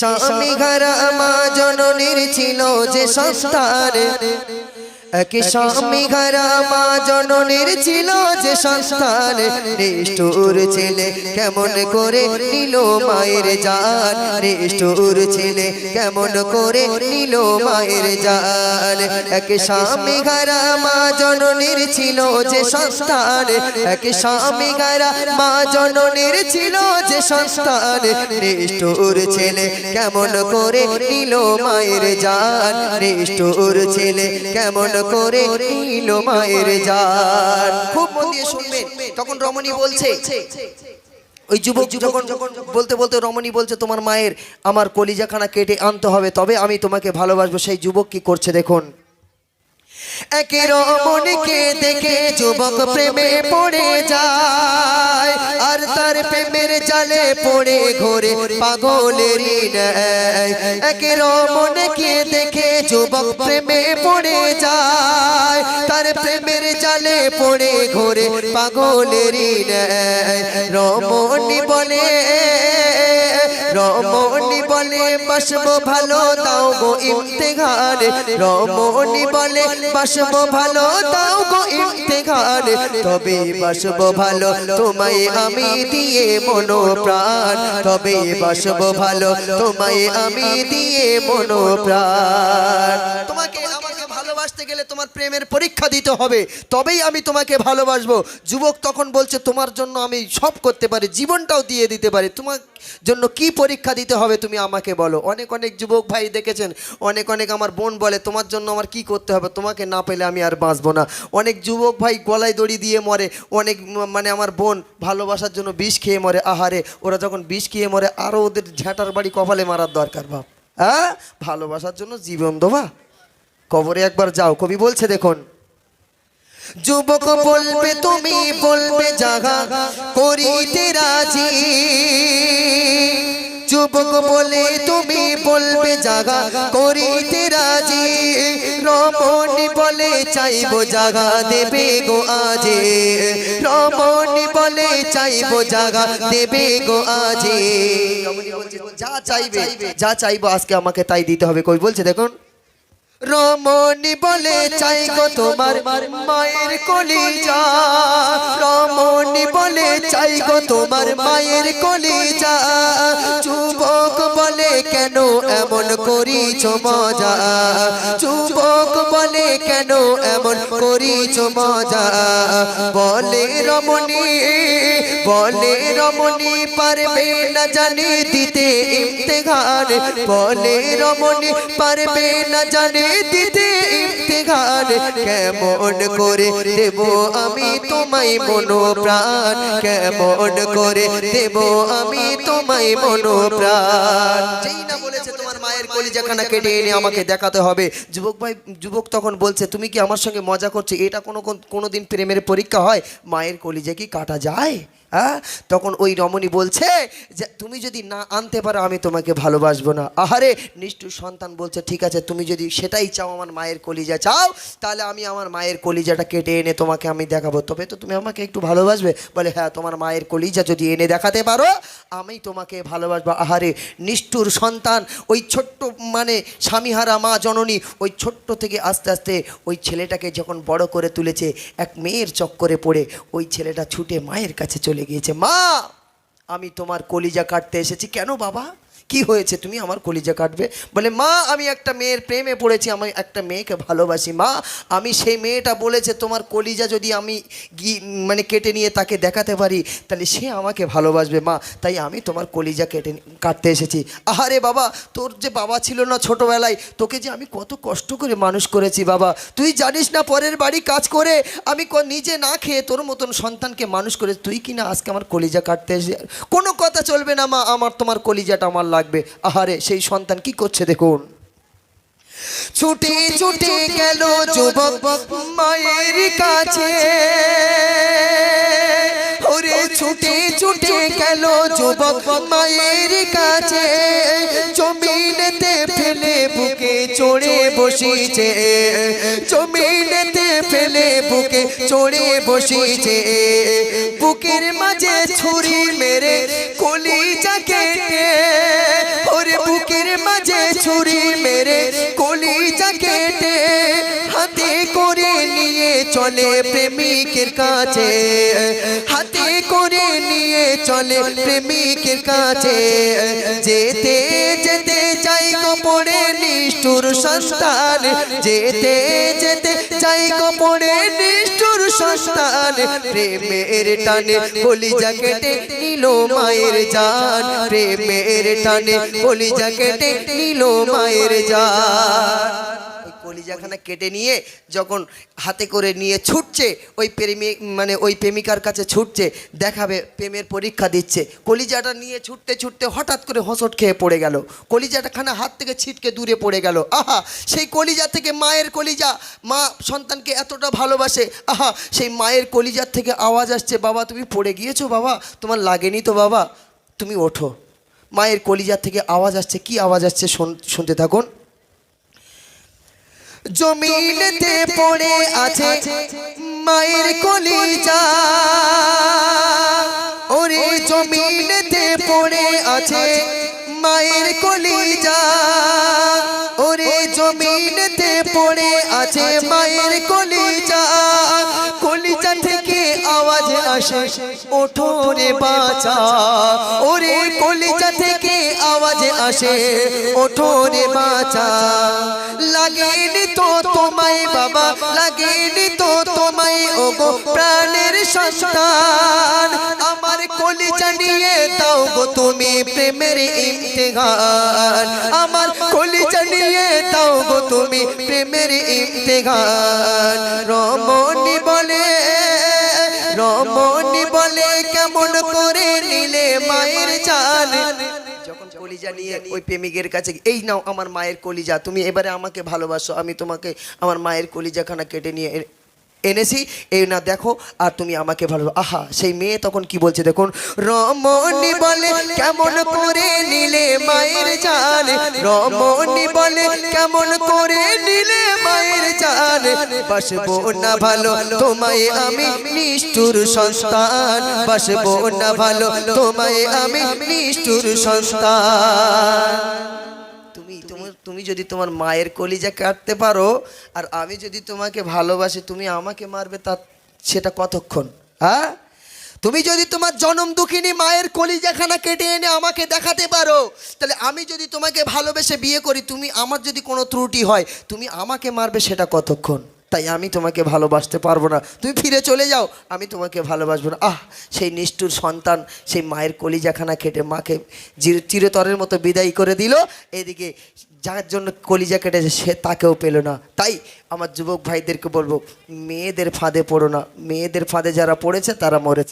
স্বামী ঘরা মা জননীর ছিল যে সংস্থার একে স্বামী মা জননীর ছিল যে সংস্থান নিষ্ঠুর ছেলে কেমন করে নিল মায়ের জান। নিষ্ঠুর ছেলে কেমন করে নিল মায়ের জান। একে স্বামী মা জননীর ছিল যে সংস্থান একে স্বামী মা জননীর ছিল যে সংস্থান নিষ্ঠুর ছেলে কেমন করে নিল মায়ের জান। নিষ্ঠুর ছেলে কেমন করে নিল মায়ের জাল খুব মন দিয়ে শুনবেন তখন রমণী বলছে, ওই যুবক যখন বলতে বলতে রমণী বলছে, তোমার মায়ের আমার কলিজাখানা কেটে আনতে হবে, তবে আমি তোমাকে ভালোবাসবো। সেই যুবক কি করছে দেখুন। একে রমণীকে দেখে যুবক প্রেমে পড়ে যায়। আর তার প্রেমের জালে পড়ে ঘোরে পাগলেরই ন্যায় একে রমণীকে দেখে যুবক প্রেমে পড়ে যায়। তার প্রেমের জালে পড়ে ঘোরে পাগলেরই ন্যায় রমণী বলে রমণী বলে, বাসব ভালো, দাও গো ইমতেহান রমণী বলে, বাসব ভালো, দাও গো ইমতেহান তবে বাসব ভালো, তোমায় আমি দিয়ে মনো প্রাণ তবে বাসব ভালো, তোমায় আমি দিয়ে মনো প্রাণ ভালোবাসতে গেলে তোমার প্রেমের পরীক্ষা দিতে হবে। তবেই আমি তোমাকে ভালোবাসবো। যুবক তখন বলছে, তোমার জন্য আমি সব করতে পারি, জীবনটাও দিয়ে দিতে পারি। তোমার জন্য কি পরীক্ষা দিতে হবে তুমি আমাকে বলো। অনেক অনেক যুবক ভাই দেখেছেন, অনেক অনেক আমার বোন বলে, তোমার জন্য আমার কি করতে হবে? তোমাকে না পেলে আমি আর বাঁচবো না। অনেক যুবক ভাই গলায় দড়ি দিয়ে মরে, অনেক মানে আমার বোন ভালোবাসার জন্য বিষ খেয়ে মরে। আহারে, ওরা যখন বিষ খেয়ে মরে আরও ওদের ঝ্যাঁটার বাড়ি কপালে মারার দরকার বাপ। হ্যাঁ? ভালোবাসার জন্য জীবন দেবা। কবরে একবার যাও, কবি বলছে, দেখুন। যুবক বলবে, তুমি বলবে, জাগা, করিতে রাজি। যুবক বলে, তুমি বলবে, জাগা, করিতে রাজি। রমণী বলে, চাইব জাগা, দেবে গো আজে। রমণী বলে, চাইব জাগা, দেবে গো আজে। যা চাইবে, যা চাইব, আজকে আমাকে তাই দিতে হবে। কই বলছে, দেখুন রমণী বলে চাই গো তোমার মায়ের কলিজা। রমণী বলে চাই গো তোমার মায়ের কলিজা। যুবক বলে কেন এমন করিছ মজা? যুবক বলে কেন এমন করিছ মজা? বলে রমণী বলে রমণী পারবে না জানি দিতে ইমতেহান বলে রমণী পারবে না জানি দিতে ইমতেহান কেমন করে দেব আমি তোমায় মনো প্রাণ কেমন করে দেব আমি তোমায় মনো প্রাণ বলেছে মায়ের কলিজাখানা কেটে এনে আমাকে দেখাতে হবে। যুবক ভাই, যুবক তখন বলছে, তুমি কি আমার সঙ্গে মজা করছ? এটা কোনো কোনো দিন প্রেমের পরীক্ষা হয়? মায়ের কলিজা কি কাটা যায়? হ্যাঁ? তখন ওই রমণী বলছে যে, তুমি যদি না আনতে পারো, আমি তোমাকে ভালোবাসবো না। আহারে, নিষ্ঠুর সন্তান বলছে, ঠিক আছে, তুমি যদি সেটাই চাও, আমার মায়ের কলিজা চাও, তাহলে আমি আমার মায়ের কলিজাটা কেটে এনে তোমাকে আমি দেখাবো। তবে তো তুমি আমাকে একটু ভালোবাসবে। বলে হ্যাঁ তোমার মায়ের কলিজা যদি এনে দেখাতে পারো, আমি তোমাকে ভালোবাসবো। আহারে, নিষ্ঠুর সন্তান, ওই ছোট্ট মানে স্বামীহারা মা জননী, ওই ছোট্ট থেকে আস্তে আস্তে ওই ছেলেটাকে যখন বড় করে তুলেছে, এক মেয়ের চক্করে পড়ে ওই ছেলেটা ছুটে মায়ের কাছে চলে গিয়েছে মা আমি তোমার কলিজা কাটতে এসেছি। কেন বাবা? কি হয়েছে? তুমি আমার কলিজা কাটবে। বলে, মা, আমি একটা মেয়ের প্রেমে পড়েছি, আমি একটা মেয়েকে ভালোবাসি, মা। আমি সেই মেয়েটা বলেছে, তোমার কলিজা যদি আমি গি মানে কেটে নিয়ে তাকে দেখাতে পারি, তাহলে সে আমাকে ভালোবাসবে, মা। তাই আমি তোমার কলিজা কেটে কাটতে এসেছি। আহারে বাবা, তোর যে বাবা ছিল না ছোটোবেলায়, তোকে যে আমি কত কষ্ট করে মানুষ করেছি, বাবা। তুই জানিস না, পরের বাড়ি কাজ করে আমি নিজে না খেয়ে তোর মতন সন্তানকে মানুষ করে তুই কি না আজকে আমার কলিজা কাটতে এসে, কোনো কথা চলবে না, মা। আমার, তোমার কলিজাটা আমার লাগবে। আহারে সেই সন্তান কি করছে দেখুন। ছুটে ছুটে গেল যুবক মায়ের কাছে। ওরে ছুটে ছুটে গেল যুবক মায়ের কাছে। জমিনেতে ফেলে বুকে চড়ে বসিছে জমিনেতে ফেলে বুকে চড়ে বসিছে বুকের মাঝে ছুরি মেরে মাঝে ছুরি মেরে কলি কেটে হাতে করে নিয়ে চলে প্রেমিকের কাছে। হাতে করে নিয়ে চলে প্রেমিকের কাছে। যেতে যেতে চাই কপড়ে নিষ্ঠুর সন্তান। যেতে যেতে চাই পড়ে নিষ্ঠুর সন্তান প্রেমের টানে কলিজা কেটে নিল মায়ের জান প্রেমের টানে কলিজা কেটে নিল মায়ের জান ওই কলিজাখানা কেটে নিয়ে যখন হাতে করে নিয়ে ছুটছে, ওই প্রেমিক মানে ওই প্রেমিকার কাছে ছুটছে, দেখাবে, প্রেমের পরীক্ষা দিচ্ছে। কলিজাটা নিয়ে ছুটতে ছুটতে হঠাৎ করে হোঁচট খেয়ে পড়ে গেল। কলিজাটা খানা হাত থেকে ছিটকে দূরে পড়ে গেল। আহা, সেই কলিজা থেকে মায়ের কলিজা। মা সন্তানকে এতটা ভালোবাসে। আহা, সেই মায়ের কলিজার থেকে আওয়াজ আসছে, বাবা, তুমি পড়ে গিয়েছো, বাবা? তোমার লাগেনি তো, বাবা? তুমি ওঠো। মায়ের কলিজার থেকে আওয়াজ আসছে। কি আওয়াজ আসছে শোন- শুনতে থাকুন। জমিনেতে পড়ে আছে মায়ের কলিজা। আসে ওঠো রে বাঁচা ওরে কলিজা থেকে আওয়াজ আসে, ওঠো রে বাঁচা লাগেনি তো তোমায় বাবা, লাগেনি তো তোমায়, ওগো প্রাণের সন্তান। আমার কলিজা নিয়ে দাও গো তুমি প্রেমের ইমতিহান আমার কলিজা নিয়ে দাও গো তুমি প্রেমের ইমতিহান রমণী বলে রমণী বলে কেমন করে নিলে মায়ের চাল? যখন কলিজা নিয়ে ওই প্রেমিকের কাছে এই নাও আমার মায়ের কলিজা তুমি এবারে আমাকে ভালোবাসো আমি তোমাকে আমার মায়ের কলিজাখানা কেটে নিয়ে এনেছি। এই না, দেখো, আর তুমি আমাকে ভালো আহা, সেই মেয়ে তখন কি বলছে দেখুন? রমণী বলে, কেমন করে নিলে মায়ের জান রমণী বলে, কেমন করে নিলে মায়ের জান বাসবো না ভালো, তোমায় আমি নিষ্ঠুর সন্তান। বাসবো না ভালো, তোমায় আমি নিষ্ঠুর সন্তান। তুমি যদি তোমার মায়ের কলিজা কাটতে পারো, আর আমি যদি তোমাকে ভালোবাসি, তুমি আমাকে মারবে তা সেটা কতক্ষণ? হ্যাঁ? তুমি যদি তোমার জনম দুঃখিনী মায়ের কলিজাখানা কেটে এনে আমাকে দেখাতে পারো, তাহলে আমি যদি তোমাকে ভালোবেসে বিয়ে করি, তুমি আমার যদি কোনো ত্রুটি হয়, তুমি আমাকে মারবে সেটা কতক্ষণ? তাই আমি তোমাকে ভালোবাসতে পারব না। তুমি ফিরে চলে যাও, আমি তোমাকে ভালোবাসবো না। আহ, সেই নিষ্ঠুর সন্তান, সেই মায়ের কলিজাখানা খেটে মাকে চির- চিরতরের মতো বিদায় করে দিল। এদিকে যার জন্য কলিজা কেটেছে সে তাকেও পেল না। তাই আমার যুবক ভাইদেরকে বলব, মেয়েদের ফাঁদে পড়ো না। মেয়েদের ফাঁদে যারা পড়েছে, তারা মরেছে।